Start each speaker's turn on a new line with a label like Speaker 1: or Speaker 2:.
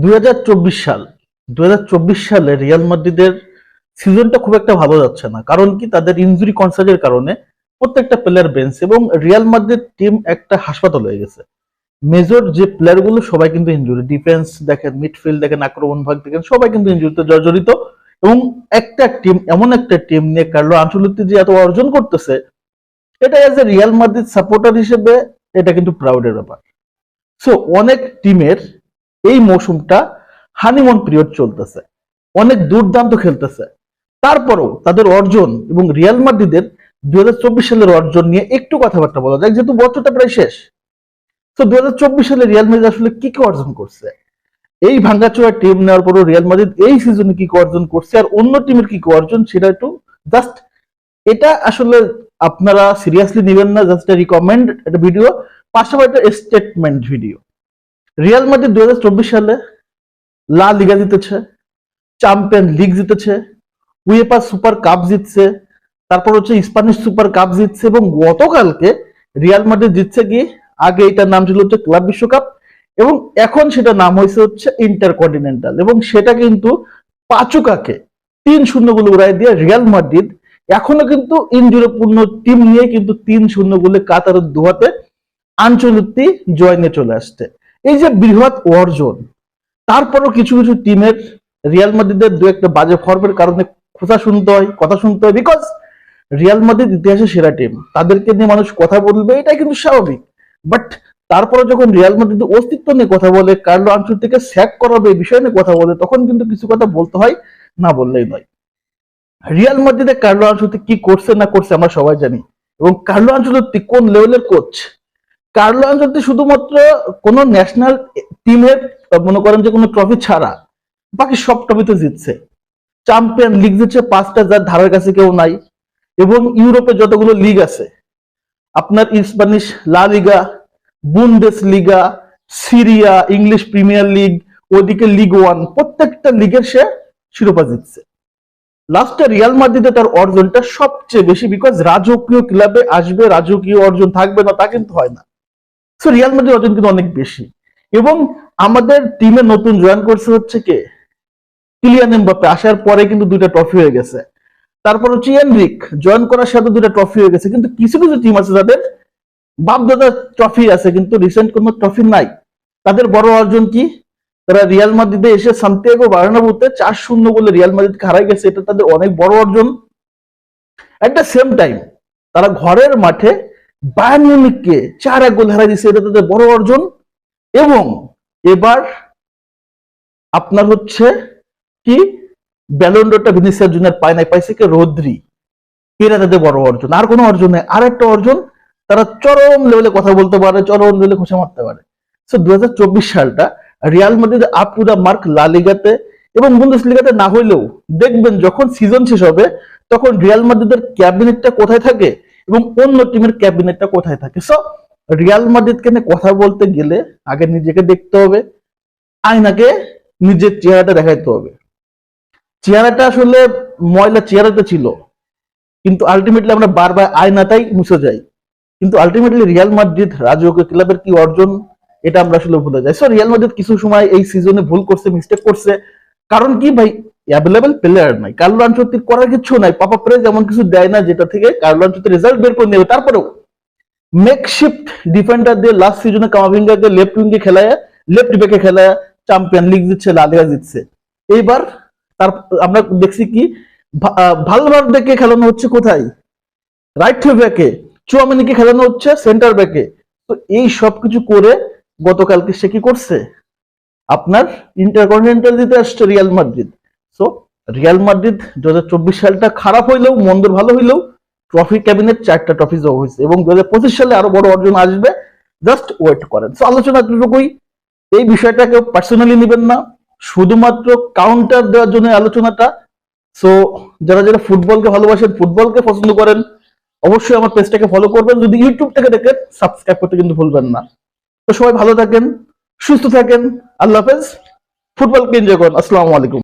Speaker 1: দুই হাজার চব্বিশ সাল, দুই হাজার চব্বিশ সালে রিয়াল মাদ্রিদের সিজনটা খুব একটা ভালো যাচ্ছে না, কারণ কি তাদের কারণে প্রত্যেকটা প্লেয়ার বেঞ্চ এবং রিয়াল মাদ্রিদ টিম একটা হাসপাতাল হয়ে গেছে। মেজর যে প্লেয়ারগুলো সবাই কিন্তু ডিফেন্স দেখেন মিডফিল্ড দেখেন, আক্রমণ ভাগ দেখেন, সবাই কিন্তু ইনজুরিতে জর্জরিত এবং একটা টিম এমন একটা টিম নিয়ে কার্লো আঞ্চলিক যে এত অর্জন করতেছে, এটা as a Real Madrid supporter হিসেবে এটা কিন্তু প্রাউডের ব্যাপার। সো অনেক টিমের এই মৌসুমটা হানিমুন পিরিয়ড চলতেছে। অনেক দুর্দান্ত খেলতেছে। তারপরও তাদের অর্জন এবং রিয়াল মাদ্রিদের দুই সালের অর্জন নিয়ে একটু কথাবার্তা বলা যাক, যেহেতু বছরটা প্রায় শেষ। তো দুই সালে রিয়াল মাদ্রিদ আসলে কি কি অর্জন করছে? এই ভাঙ্গাচোয়া টিম নেওয়ার পরও রিয়াল মাদ্রিদ এই সিজনে কি অর্জন করছে আর অন্য টিমের কি কি অর্জন, সেটা একটু জাস্ট এটা আসলে আপনারা সিরিয়াসলি নেবেন না জাস্ট রিকমেন্ড একটা ভিডিও পাশাপাশি একটা স্টেটমেন্ট ভিডিও রিয়াল মাদ্রিদ দুই হাজার চব্বিশ সালে লা লিগা জিতেছে চ্যাম্পিয়ন লিগ জিতেছে উয়েপা সুপার কাপ জিতছে, তারপর হচ্ছে স্প্যানিশ সুপার কাপ জিতছে এবং গতকালকে রিয়াল মাদ্রিদ জিতছে কি? আগে এটার নাম ছিল হচ্ছে ক্লাব বিশ্বকাপ এবং এখন সেটা নাম হয়েছে হচ্ছে ইন্টারকন্টিনেন্টাল এবং সেটা কিন্তু পাচুকাকে তিন শূন্য গোলে উড়াই দিয়ে রিয়াল মাদ্রিদ এখনও কিন্তু ইনজুরিপূর্ণ টিম নিয়ে কিন্তু তিন শূন্য গোলে কাতার দুহাতে আঞ্চলিক জয় নিয়ে চলে আসছে। এই যে বৃহৎ অর্জন, তারপরও কিছু কিছু টিমের রিয়াল মাদ্রিদের দু একটা বাজে ফর্মের কারণে খোঁচা শুনতে হয়, কথা শুনতে হয় বিকজ রিয়াল মাদ্রিদ ইতিহাসে সেরা টিম তাদেরকে নিয়ে মানুষ কথা বলবে, এটাই কিন্তু স্বাভাবিক। বাট তারপরে যখন রিয়াল মাদ্রিদ অস্তিত্ব নিয়ে কথা বলে, কার্লো আনচুর স্যাক করাবে, এই বিষয় নিয়ে কথা বলে, তখন কিন্তু কিছু কথা বলতে হয়, না বললেই নয়। রিয়াল মাদ্রিদে কার্লো আনচুতি কি করছে না করছে আমরা সবাই জানি। এবং কার্লো আনচুতি কোন লেভেলের কোচ কার্লো আনচুতি শুধুমাত্র কোন ন্যাশনাল টিমের মনে করেন যে কোনো ট্রফি ছাড়া। বাকি সব ট্রফিতে জিতছে। চ্যাম্পিয়ন লিগ জিতছে পাঁচটা, যার ধারের কাছে কেউ নাই। এবং ইউরোপে যতগুলো লিগ আছে, আপনার Spanish La Liga Bundesliga Serie A English Premier League ওদিকে লিগ ওয়ান প্রত্যেকটা লিগের সে শিরোপা জিতছে। লাস্টে রিয়াল মাদ্রিদে তার অর্জনটা সবচেয়ে বেশি বিকজ রাজকীয় ক্লাবে আসবে, রাজকীয় অর্জন থাকবে না, তা কিন্তু হয় না। সো রিয়াল মাদ্রিদ অর্জন কিন্তু অনেক বেশি। এবং আমাদের টিমে নতুন জয়েন করছে হচ্ছে কে? কিলিয়ান এমবাপ্পে আসার পরে কিন্তু দুইটা ট্রফি হয়ে গেছে। তারপর হচ্ছে এনরিক জয়েন করার সাথে দুইটা ট্রফি হয়ে গেছে। কিন্তু কিছু কিছু টিম আছে যাদের বাপদাদা ট্রফি আছে, কিন্তু রিসেন্ট কোনো ট্রফি নাই। তাদের বড় অর্জন কি? তারা রিয়াল মাদ্রিদে এসে সান্তিয়াগো বার্নাবুতে চার শূন্য বলে রিয়াল মাদ্রিদকে হারাই গেছে। এটা তাদের অনেক বড় অর্জন। এট দ্য সেম টাইম তারা ঘরের মাঠে মিউনিককে চার এক গোল হারাই দিচ্ছে এটা তাদের বড় অর্জন। এবং এবার আপনার হচ্ছে কি? ব্যালন্ডোরটা ভিনিসিয়াস জুনিয়র পায় নাই, পাইছে কে? রোদ্রি। এরা তাদের বড় অর্জন। আর কোনো অর্জন নেই। আর একটা অর্জন, তারা চরম লেভেলে কথা বলতে পারে, চরম লেভেলে খোঁচা মারতে পারে। সো দু হাজার চব্বিশ সালটা Real Madrid up to the mark La লিগাতে এবং বুন্দেস লিগাতে না হইলেও দেখবেন যখন সিজন শেষ হবে, তখন রিয়াল মাদ্রিদের ক্যাবিনেটটা কোথায় থাকে? এবং অন্য টিমের ক্যাবিনেটটা কোথায় থাকে? সো রিয়াল মাদ্রিদকে নিয়ে কথা বলতে গেলে আগে নিজেকে দেখতে হবে, আয়নাকে নিজের চেহারাটা দেখাইতে হবে। চেহারাটা আসলে ময়লা চেহারাতে ছিল, কিন্তু আলটিমেটলি আমরা বারবার আয়নাটাই মুছে যাই। কিন্তু আলটিমেটলি রিয়াল মাদ্রিদ রাজকীয় ক্লাবের কি অর্জন, এটা আমরা আসলে ভুলে যাই। সো রিয়াল মাদ্রিদ কিছু সময় এই সিজনে ভুল করছে মিস্টেক করছে। কারণ কি ভাই? অ্যাভেলেবেল প্লেয়ার নাই। কার্লো আনচত্তির করার কিছু নাই। পাপা প্রেস এমন কিছু দেয় না যেটা থেকে কার্লো আনচত্তির রেজাল্ট বের করে নেবে। তারপরেও মেকশিফট ডিফেন্ডার দিয়ে লাস্ট সিজনে কামাভিঙ্গাকে লেফট উইঙ্গে খেলায় লেফট ব্যাকে খেলায় চ্যাম্পিয়ন লিগ জিতছে লালিগা জিতছে। এইবার তার, আমরা দেখছি কি ভালভার ব্যাকে খেলানো হচ্ছে কোথায়? রাইট ব্যাকে চুয়ামিনিকে খেলানো হচ্ছে সেন্টার ব্যাকে তো এই সব কিছু করে গতকালকে সে কি করছে? আপনার ইন্টারকন্টিনেন্টাল দিতে আসছে Real Madrid so Real Madrid দু হাজার চব্বিশ সালটা খারাপ হইলেও, মন্দ ভালো হইলেও ট্রফি ক্যাবিনেট চারটা ট্রফি জমা হয়েছে এবং দু হাজার পঁচিশ সালে আরও বড় অর্জন আসবে। জাস্ট ওয়েট করেন। সো আলোচনা এতটুকুই। এই বিষয়টাকে পার্সোনালি নেবেন না। শুধুমাত্র কাউন্টার দেওয়ার জন্য আলোচনাটা। সো যারা যারা ফুটবলকে ভালোবাসেন, ফুটবলকে পছন্দ করেন, অবশ্যই আমার পেজটাকে ফলো করবেন। যদি ইউটিউব থেকে দেখেন সাবস্ক্রাইব করতে কিন্তু ভুলবেন না। তো সবাই ভালো থাকেন, সুস্থ থাকেন। আল্লাহ হাফেজ। ফুটবলকে এনজয় করেন। আসসালামু আলাইকুম।